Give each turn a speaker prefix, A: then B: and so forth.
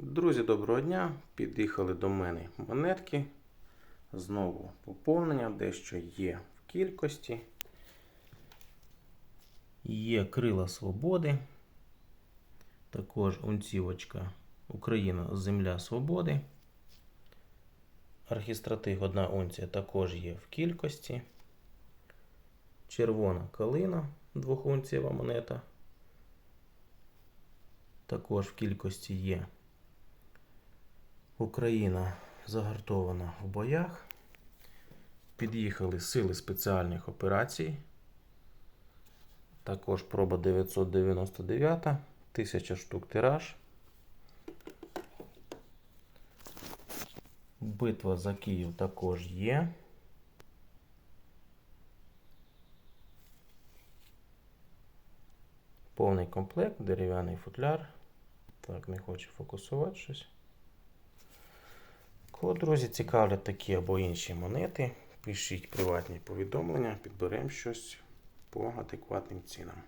A: Друзі, доброго дня! Під'їхали до мене монетки. Знову поповнення, дещо є в кількості. Є крила свободи. Також унцівочка Україна Земля Свободи. Архістратиг 1 унція також є в кількості. Червона калина двохунцієва монета. Також в кількості є. Україна загартована в боях. Під'їхали сили спеціальних операцій. Також проба 999, 1000 штук тираж. Битва за Київ також є. Повний комплект, дерев'яний футляр. Так, не хочу фокусувати щось. Кого, друзі, цікавлять такі або інші монети, пишіть приватні повідомлення, підберемо щось по адекватним цінам.